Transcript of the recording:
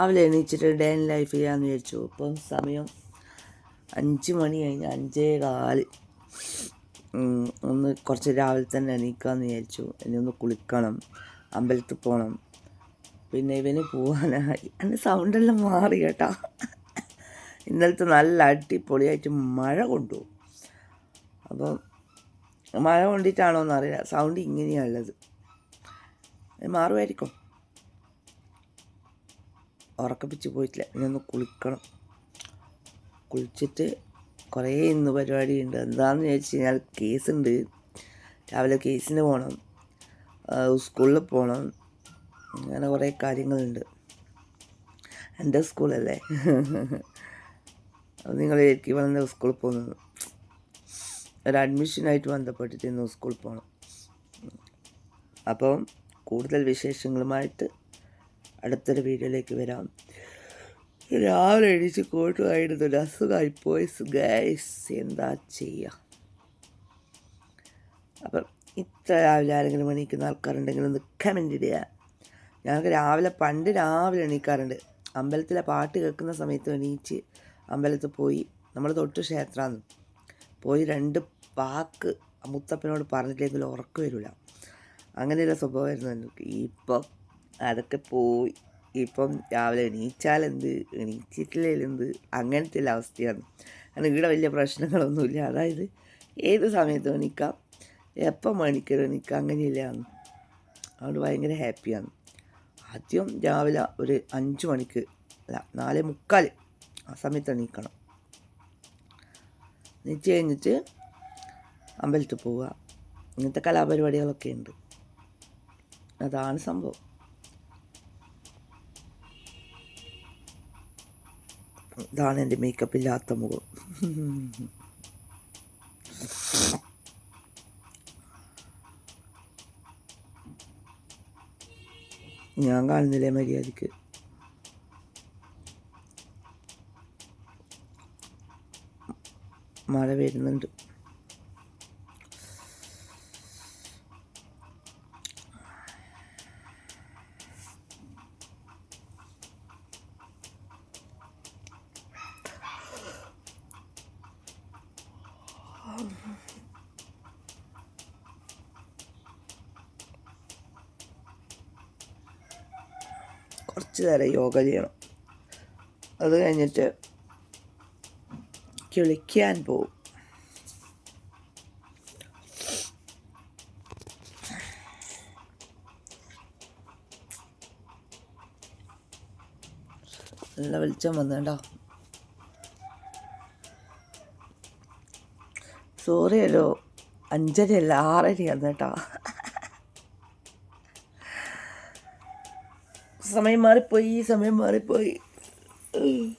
രാവിലെ എണീച്ചിട്ട് day in life ചെയ്യാമെന്ന് വിചാരിച്ചു. ഇപ്പം സമയം അഞ്ച് മണി കഴിഞ്ഞ് അഞ്ചേ കാൽ. ഒന്ന് കുറച്ച് രാവിലെ തന്നെ എണീക്കാമെന്ന് വിചാരിച്ചു. ഇനി ഒന്ന് കുളിക്കണം അമ്പലത്തിൽ പോകണം പിന്നെ ഇവന് പോകാനായി എന്റെ സൗണ്ടെല്ലാം മാറി കേട്ടാ. ഇന്നലത്തെ നല്ല അടിപൊളിയായിട്ട് മഴ കൊണ്ടു. അപ്പം മഴ കൊണ്ടിട്ടാണോ എന്നറിയില്ല സൗണ്ട് ഇങ്ങനെയാണുള്ളത് മാറുമായിരിക്കും. ഉറക്കപ്പിച്ച് പോയിട്ടില്ല. ഇനി ഒന്ന് കുളിക്കണം. കുളിച്ചിട്ട് കുറേ ഇന്ന് പരിപാടിയുണ്ട്. എന്താണെന്ന് ചോദിച്ചു കഴിഞ്ഞാൽ കേസുണ്ട്. രാവിലെ കേസിന് പോകണം സ്കൂളിൽ പോകണം അങ്ങനെ കുറേ കാര്യങ്ങളുണ്ട്. എന്റെ സ്കൂളല്ലേ? നിങ്ങൾ എനിക്ക് വന്ന സ്കൂളിൽ പോകുന്നത്? ഒരു അഡ്മിഷനായിട്ട് ബന്ധപ്പെട്ടിട്ട് ഇന്ന് സ്കൂളിൽ പോകണം അപ്പം കൂടുതൽ വിശേഷങ്ങളുമായിട്ട് അടുത്തൊരു വീഡിയോയിലേക്ക് വരാം. രാവിലെ എണീച്ച് കോട്ടുമായിരുന്നു ഒരു അസുഖമായി പോയി. ഗൈസ് എന്താ ചെയ്യുക അപ്പം ഇത്ര രാവിലെ ആരെങ്കിലും എണീക്കുന്ന ആൾക്കാരുണ്ടെങ്കിൽ ഒന്ന് കമന്റ് ഇടുക. ഞങ്ങൾക്ക് രാവിലെ പണ്ട് രാവിലെ എണീക്കാറുണ്ട്. അമ്പലത്തിലെ പാട്ട് കേൾക്കുന്ന സമയത്ത് എണീച്ച് അമ്പലത്തിൽ പോയി. നമ്മൾ തൊട്ട് ക്ഷേത്രമാണ് പോയി രണ്ട് വാക്ക് മുത്തപ്പനോട് പറഞ്ഞിട്ടില്ലെങ്കിൽ ഉറക്കം വരില്ല. അങ്ങനെയുള്ള സ്വഭാവമായിരുന്നു എനിക്ക്. ഇപ്പം അതൊക്കെ പോയി. ഇപ്പം രാവിലെ എണീച്ചാലെന്ത്? എണീച്ചിട്ടില്ലെന്ത് അങ്ങനത്തെ ഉള്ള അവസ്ഥയാണ്. കാരണം ഇവിടെ വലിയ പ്രശ്നങ്ങളൊന്നുമില്ല. അതായത് ഏത് സമയത്തും എണീക്കാം. എപ്പം മണിക്കൂർ എണീക്കാം? അങ്ങനെയില്ലാണ് അതുകൊണ്ട് ഭയങ്കര ഹാപ്പിയാണ്. ആദ്യം രാവിലെ ഒരു അഞ്ച് മണിക്ക് അല്ല നാല് മുക്കാൽ ആ സമയത്ത് എണീക്കണം. എണീച്ച് കഴിഞ്ഞിട്ട് അമ്പലത്തിൽ പോവുക. ഇങ്ങനത്തെ കലാപരിപാടികളൊക്കെ ഉണ്ട്. അതാണ് സംഭവം. ഇതാണ് എന്റെ മേക്കപ്പ് ഇല്ലാത്ത മുഖം. ഞാൻ കാണുന്നില്ലേ മര്യാദയ്ക്ക്? മഴ വരുന്നുണ്ട്. കുറച്ച് നേരം യോഗ ചെയ്യണം. അത് കഴിഞ്ഞിട്ട് കിളിക്കാൻ പോവും. നല്ല വെളിച്ചം വന്നേട്ടോ. സോറി അല്ലോ അഞ്ചരയല്ല ആറരയാണ് കേട്ടോ. സമയം മാറിപ്പോയി സമയം മാറിപ്പോയി. അയ്യോ.